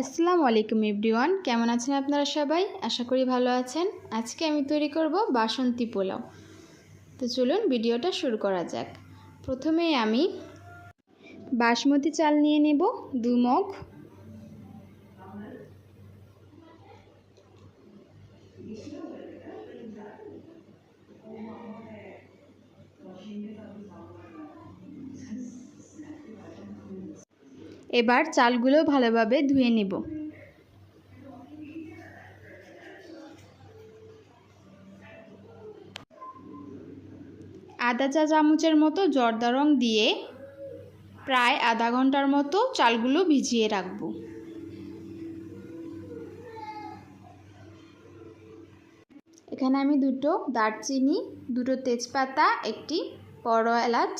আসসালামু আলাইকুম এভরিওয়ান, কেমন আছেন আপনারা সবাই? আশা করি ভালো আছেন। আজকে আমি তৈরি করব বাসন্তী পোলাও। তো চলুন ভিডিওটা শুরু করা যাক। প্রথমে আমি বাসমতি চাল নিয়ে নেব দু মগ এবার চালগুলো ভালোভাবে ধুয়ে নেব। আধা চা চামচের মতো জর্দা রং দিয়ে প্রায় আধা ঘণ্টার মতো চালগুলো ভিজিয়ে রাখব। এখানে আমি দুটো দারচিনি, দুটো তেজপাতা, একটি বড় এলাচ,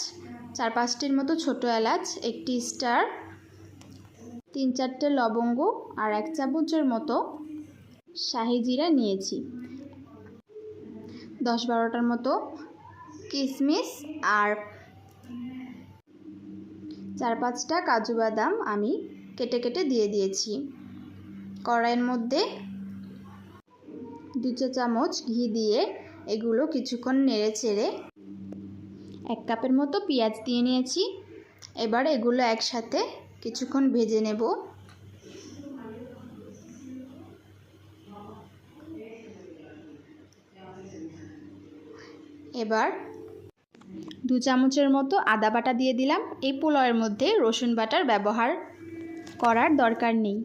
চার পাঁচটির মতো ছোট এলাচ, একটি স্টার তিন চারটে লবঙ্গ আর এক চামচের মতো শাহি জিরা নিয়েছি। দশ বারোটার মতো কিশমিশ আর চার পাঁচটা কাজু বাদাম আমি কেটে কেটে দিয়ে দিয়েছি। কড়াইয়ের মধ্যে দু চামচ ঘি দিয়ে এগুলো কিছুক্ষণ নেড়ে চেড়ে এক কাপের মতো পেঁয়াজ দিয়ে নিয়েছি। এবার এগুলো একসাথে কিছুক্ষণ ভেজে নেব। এবার দু চামচের মতো আদা বাটা দিয়ে দিলাম। এই পোলাওয়ের মধ্যে রসুন বাটার ব্যবহার করার দরকার নেই।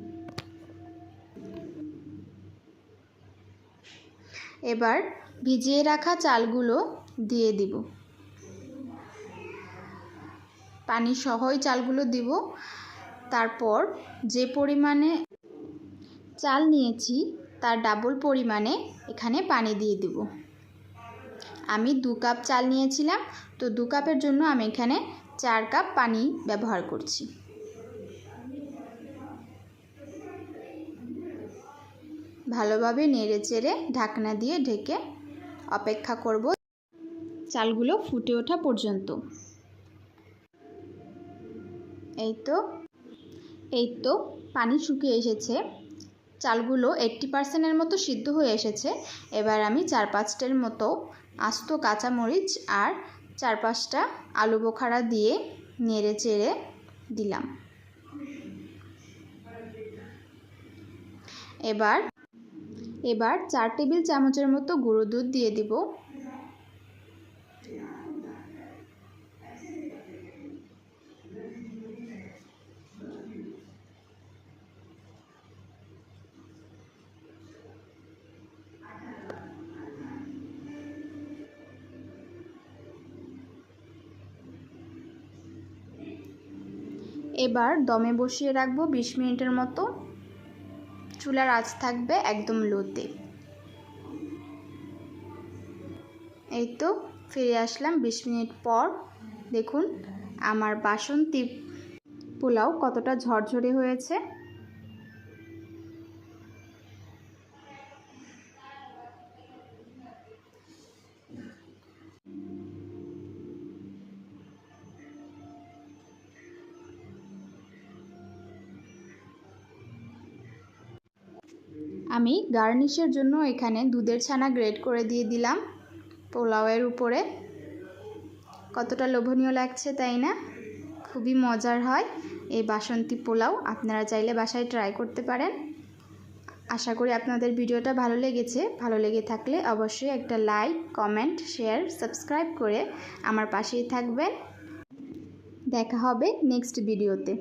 এবার ভিজিয়ে রাখা চালগুলো দিয়ে দিব। পানি সহই চালগুলো দিব। তারপর যে পরিমাণে চাল নিয়েছি, তার ডাবল পরিমাণে এখানে পানি দিয়ে দেব। আমি দু কাপ চাল নিয়েছিলাম, তো দু কাপের জন্য আমি এখানে চার কাপ পানি ব্যবহার করছি। ভালোভাবে নেড়ে চেড়ে ঢাকনা দিয়ে ঢেকে অপেক্ষা করব। চালগুলো ফুটে ওঠা পর্যন্ত। এই তো এই তো পানি শুকিয়ে এসেছে। চালগুলো এইট্টি পার্সেন্টের মতো সিদ্ধ হয়ে এসেছে। এবার আমি চার পাঁচটার মতো আস্ত কাঁচামরিচ আর চার পাঁচটা আলু বোখারা দিয়ে নেড়ে চেড়ে দিলাম। এবার এবার চার টেবিল চামচের মতো গুঁড়ো দুধ দিয়ে দিব। এবার দমে বসিয়ে রাখব বিশ মিনিটের মতো। চুলার আঁচ থাকবে একদম লোতে। এই তো ফিরে আসলাম বিশ মিনিট পর। দেখুন, আমার বাসন্তী পোলাও কতটা ঝরঝরে হয়েছে। আমি গার্নিশের জন্য এখানে দুধের ছানা গ্রেড করে দিয়ে দিলাম পোলাওয়ের উপরে। কতটা লোভনীয় লাগছে তাই না? খুবই মজার হয় এই বাসন্তী পোলাও, আপনারা চাইলে বাসায় ট্রাই করতে পারেন। আশা করি আপনাদের ভিডিওটা ভালো লেগেছে। ভালো লেগে থাকলে অবশ্যই একটা লাইক কমেন্ট শেয়ার সাবস্ক্রাইব করে আমার পাশেই থাকবেন। দেখা হবে নেক্সট ভিডিওতে